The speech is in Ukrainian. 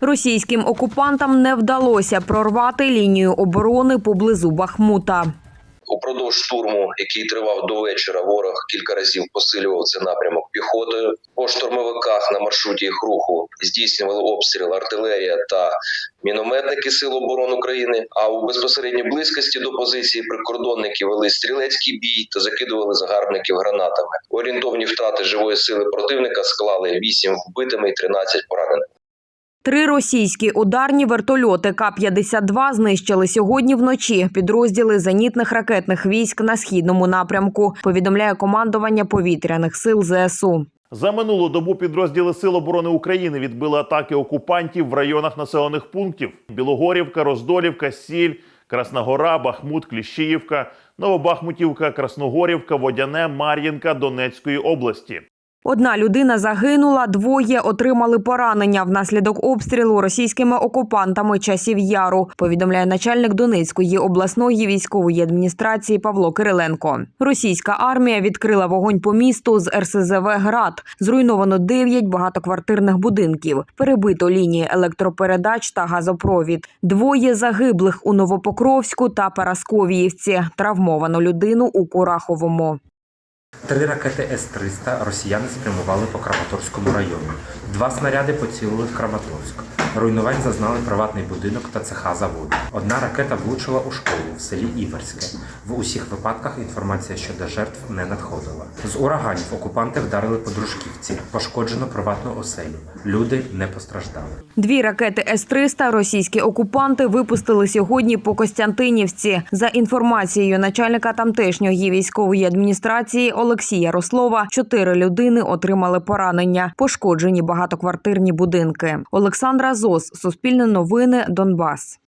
Російським окупантам не вдалося прорвати лінію оборони поблизу Бахмута. Упродовж штурму, який тривав до вечора, ворог кілька разів посилював цей напрямок піхотою. По штурмовиках на маршруті їх руху здійснювали обстріл артилерія та мінометники Сил оборони України. А у безпосередній близькості до позиції прикордонники вели стрілецький бій та закидували загарбників гранатами. Орієнтовні втрати живої сили противника склали 8 вбитими і 13 пораненими. Три російські ударні вертольоти К-52 знищили сьогодні вночі підрозділи зенітних ракетних військ на східному напрямку. Повідомляє командування повітряних сил ЗСУ. За минулу добу підрозділи Сил оборони України відбили атаки окупантів в районах населених пунктів: Білогорівка, Роздолівка, Сіль, Красногора, Бахмут, Кліщіївка, Новобахмутівка, Красногорівка, Водяне, Мар'їнка Донецької області. Одна людина загинула, двоє отримали поранення внаслідок обстрілу російськими окупантами часів яру. Повідомляє начальник Донецької обласної військової адміністрації Павло Кириленко. Російська армія відкрила вогонь по місту з РСЗВ Град. Зруйновано 9 багатоквартирних будинків. Перебито лінії електропередач та газопровід. Двоє загиблих у Новопокровську та Парасковіївці. Травмовано людину у Кураховому. Три ракети С-300 росіяни спрямували по Краматорському району. Два снаряди поцілили в Краматорськ. Руйнувань зазнали приватний будинок та цеха заводу. Одна ракета влучила у школу в селі Іверське. В усіх випадках інформація щодо жертв не надходила. З ураганів окупанти вдарили по дружківці. Пошкоджено приватну оселю. Люди не постраждали. Дві ракети С-300 російські окупанти випустили сьогодні по Костянтинівці. За інформацією начальника тамтешньої військової адміністрації Олексія Рослова, чотири людини отримали поранення, пошкоджені багатоквартирні будинки. Олександра Зос, Суспільне новини, Донбас.